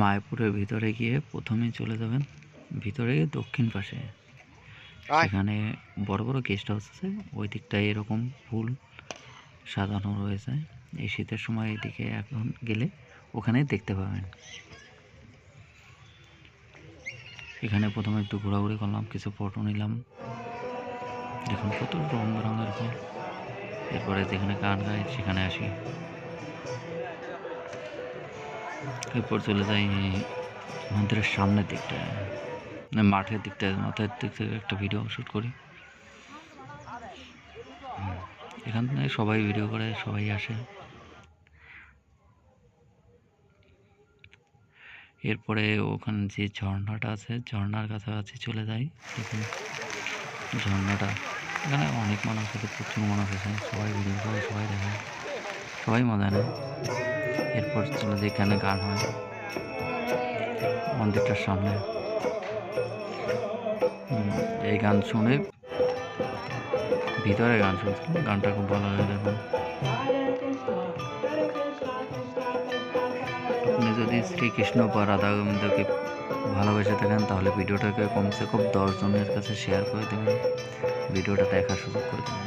মায়াপুরের ভিতরে গিয়ে প্রথমেই চলে যাবেন ভিতরে দক্ষিণ পাশে। সেখানে বড় বড় গেস্ট হাউস আছে ওই দিকটায় এরকম ফুল সাজানো রয়েছে। এই শীতের সময় এদিকে এখন গেলে ওখানে দেখতে পাবেন। এখানে প্রথমে একটু ঘোরাঘুরি করলাম কিছু ফটো নিলাম। দেখুন কত রং বেরঙের ফুল। এরপরে যেখানে গান গায় সেখানে আসি। এরপর চলে যাই মন্দিরের সামনের দিকটায় মাঠের দিকটায় মাঠের দিক থেকে একটা ভিডিও শ্যুট করি। এখান থেকে সবাই ভিডিও করে, সবাই আসে। এরপরে ওখানে যে ঝর্ণাটা আছে, ঝর্ণার কাছাকাছি চলে যাই। দেখুন, ঝর্ণাটা, এখানে অনেক মানুষ আছে, প্রচুর মানুষ আছে, সবাই ভিডিও করে, সবাই দেখে, সবাই মজা নেয়। এরপর চলে যাই এখানে গান হয়, মন্দিরটার সামনে। এই গান শুনে ভিতরে গান শুনছিলাম, গানটা খুব ভালো লাগে দেখুন আপনি যদি শ্রীকৃষ্ণ বা রাধা গোবিন্দকে ভালোবেসে থাকেন, তাহলে ভিডিওটাকে কমসে কম দশ জনের কাছে শেয়ার করে দেবেন। ভিডিওটা দেখার সুযোগ করে দেবেন।